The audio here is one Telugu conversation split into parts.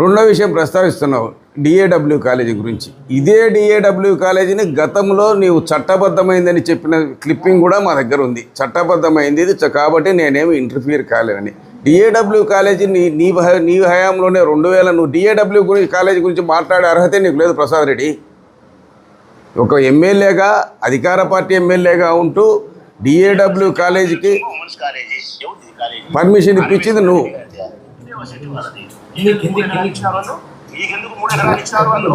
రెండో విషయం ప్రస్తావిస్తున్నావు డిఏడబ్ల్యూ కాలేజీ గురించి. ఇదే డిఏడబ్ల్యూ కాలేజీని గతంలో నీవు చట్టబద్ధమైందని చెప్పిన క్లిప్పింగ్ కూడా మా దగ్గర ఉంది. చట్టబద్ధమైంది ఇది కాబట్టి నేనేమి ఇంటర్ఫియర్ కాలేదని డిఏడబ్ల్యూ కాలేజీ నీ నీ నీ హయాంలోనే రెండు వేల నువ్వు డిఏడబ్ల్యూ గురించి కాలేజీ గురించి మాట్లాడే అర్హతే నీకు లేదు ప్రసాద్ రెడ్డి. ఒక ఎమ్మెల్యేగా అధికార పార్టీ ఎమ్మెల్యేగా ఉంటూ డిఏడబ్ల్యూ కాలేజీకి పర్మిషన్ ఇప్పించింది నువ్వు. నీకు మూడు ఎకరాలు ఇచ్చినారు వాళ్ళు? నీకెందుకు మూడు ఎకరాలు ఇచ్చినారు వాళ్ళు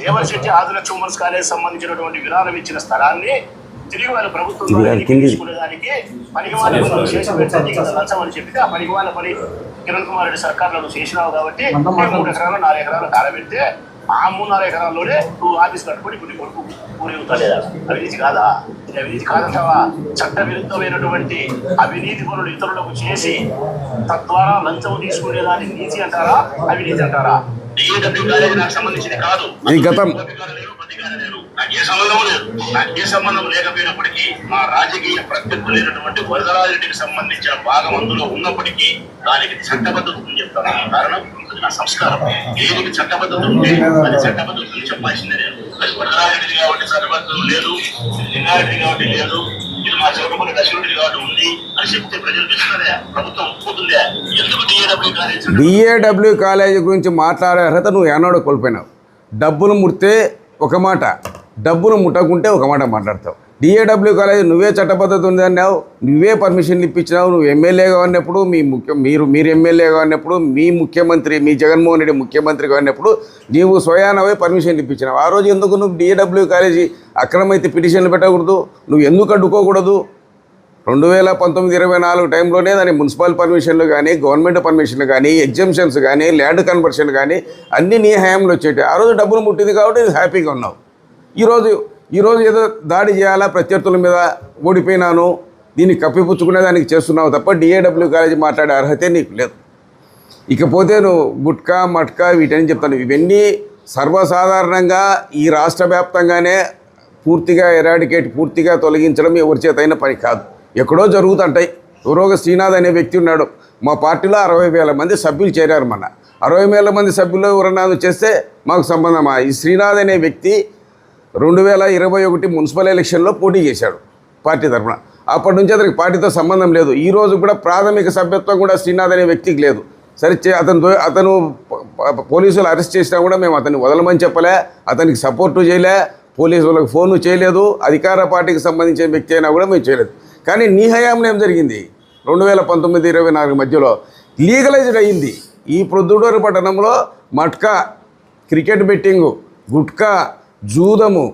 దేవశెట్టి ఆదిలక్ష్మి ఉమెన్స్ కాలేజ్ సంబంధించినటువంటి విరాళం ఇచ్చిన స్థలాన్ని తిరిగి వాళ్ళ ప్రభుత్వం. తీసుకునేదానికి పనికి వాళ్ళ పనులు చేసి చెప్పి ఆ పనికి వాళ్ళ పని కిరణ్ కుమార్ రెడ్డి సర్కార్లో నువ్వు చేసినావు కాబట్టి మూడు ఎకరాలు నాలుగు ఎకరాలు కాలబెడితే ఆ మూడున్నర ఎకరాల్లోనే నువ్వు ఆఫీస్ కట్టుకొని ఇప్పుడు కొడుకు ఊరేగుతాలేదా అవినీతి కాదా? ఇది అవినీతి కాదంటావా? చట్ట విరుద్ధమైనటువంటి అవినీతి పనులు ఇతరులకు చేసి తద్వారా లంచం తీసుకునేదాన్ని నీతి అంటారా? అవినీతి అంటారా? ఈ గతం ఏ సంబంధం లేదు. నాకు ఏ సంబంధం లేకపోయినప్పటికీ మా రాజకీయ ప్రత్యర్థులైనటువంటి వరదరాజరెడ్డికి సంబంధించిన భాగం అందులో ఉన్నప్పటికీ దానికి చట్టబద్ధత ఉంది చెప్తాను. కారణం నా సంస్కారం. దేనికి చట్టబద్ధత ఉంటే అది చట్టబద్ధత చెప్పాల్సిందే నేను. అది కాబట్టి చట్టబద్ధత లేదు కాబట్టి లేదు ఇది మా ఉంది అని చెప్తే ప్రజలు ప్రభుత్వం ఎందుకు డిఏడబ్ల్యూ కాలేజ్ డిఏడబ్ల్యూ కాలేజీ గురించి మాట్లాడే అర్హత నువ్వు ఏనాడో కోల్పోయినావు. డబ్బులు ముడితే ఒక మాట డబ్బులు ముట్టకుంటే ఒక మాట మాట్లాడతావు. డిఏడబ్ల్యూ కాలేజ్ నువ్వే చట్టబద్ధత ఉంది అన్నావు నువ్వే పర్మిషన్లు ఇప్పించినావు నువ్వు ఎమ్మెల్యేగా ఉన్నప్పుడు మీ ముఖ్య మీరు మీరు ఎమ్మెల్యేగా ఉన్నప్పుడు మీ ముఖ్యమంత్రి మీ జగన్మోహన్ రెడ్డి ముఖ్యమంత్రిగా ఉన్నప్పుడు నీవు స్వయానవే పర్మిషన్లు ఇప్పించినావు. ఆ రోజు ఎందుకు నువ్వు డిఏడబ్ల్యూ కాలేజీ అక్రమైతే పిటిషన్లు పెట్టకూడదు? నువ్వు ఎందుకు అడ్డుకోకూడదు? రెండు వేల పంతొమ్మిది ఇరవై నాలుగు టైంలోనే దాని మున్సిపల్ పర్మిషన్లు కానీ గవర్నమెంట్ పర్మిషన్లు కానీ ఎగ్జామ్షన్స్ కానీ ల్యాండ్ కన్వర్షన్ కానీ అన్నీ నీ హయాంలో వచ్చేటి ఆ రోజు డబ్బులు ముట్టింది కాబట్టి హ్యాపీగా ఉన్నావు. ఈరోజు ఈరోజు ఏదో దాడి చేయాలా ప్రత్యర్థుల మీద ఓడిపోయినాను దీన్ని కప్పిపుచ్చుకునే దానికి చేస్తున్నావు తప్ప డిఏడబ్ల్యూ కాలేజీ మాట్లాడే అర్హతే నీకు లేదు. ఇకపోతే నువ్వు గుట్కా మట్కా వీటని చెప్తాను. ఇవన్నీ సర్వసాధారణంగా ఈ రాష్ట్ర వ్యాప్తంగానే పూర్తిగా ఎరాడికేట్ పూర్తిగా తొలగించడం ఎవరి చేత పని కాదు. ఎక్కడో జరుగుతుంటాయి. ఎవరో ఒక శ్రీనాథ్ అనే వ్యక్తి ఉన్నాడు. మా పార్టీలో అరవై వేల మంది సభ్యులు చేరారు మన అరవై వేల మంది సభ్యులు ఎవరన్నా చేస్తే మాకు సంబంధమా? ఈ శ్రీనాథ్ అనే వ్యక్తి రెండు వేల ఇరవై ఒకటి మున్సిపల్ ఎలక్షన్లో పోటీ చేశాడు పార్టీ తరఫున. అప్పటి నుంచి అతనికి పార్టీతో సంబంధం లేదు. ఈ రోజు కూడా ప్రాథమిక సభ్యత్వం కూడా శ్రీనాథ్ అనే వ్యక్తికి లేదు. సరే అతను అతను పోలీసులు అరెస్ట్ చేసినా కూడా మేము అతన్ని వదలమని చెప్పలే అతనికి సపోర్టు చేయలే పోలీసులకు ఫోను చేయలేదు అధికార పార్టీకి సంబంధించిన వ్యక్తి అయినా కూడా మేము చేయలేదు. కానీ నీ హయాంలో ఏం జరిగింది? రెండు వేల పంతొమ్మిది ఇరవై నాలుగు మధ్యలో లీగలైజ్డ్ అయ్యింది ఈ ప్రొద్దుటూరు పట్టణంలో మట్కా క్రికెట్ బెట్టింగు గుట్కా జూదము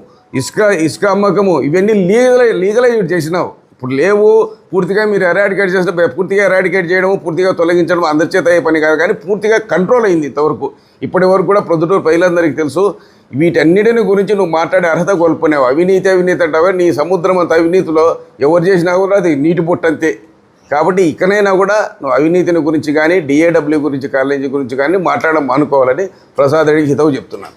ఇసుక ఇసుక అమ్మకము ఇవన్నీ లీగలై లీగలైజ్ చేసినావు. ఇప్పుడు లేవు పూర్తిగా మీరు ఎరాడికేట్ చేసిన పూర్తిగా ఎరాడికేట్ చేయడం పూర్తిగా తొలగించడం అందరి చేత అయ్యే పని కాదు. కానీ పూర్తిగా కంట్రోల్ అయింది ఇంతవరకు. ఇప్పటి వరకు కూడా ప్రొద్దుటూరు ప్రజలందరికీ తెలుసు వీటన్నిటిని గురించి నువ్వు మాట్లాడే అర్హత కోల్పోయావు అవినీతి అవినీతి అంటావే? నీ సముద్రం అంత అవినీతిలో ఎవరు చేసినా కూడా అది నీటి పొట్టంతే కాబట్టి ఇకనైనా కూడా నువ్వు అవినీతిని గురించి కానీ డిఏడబ్ల్యూ గురించి కాలేజీ గురించి కానీ మాట్లాడడం మానుకోవాలని ప్రసాద్ రెడ్డికి హితవు చెప్తున్నాను.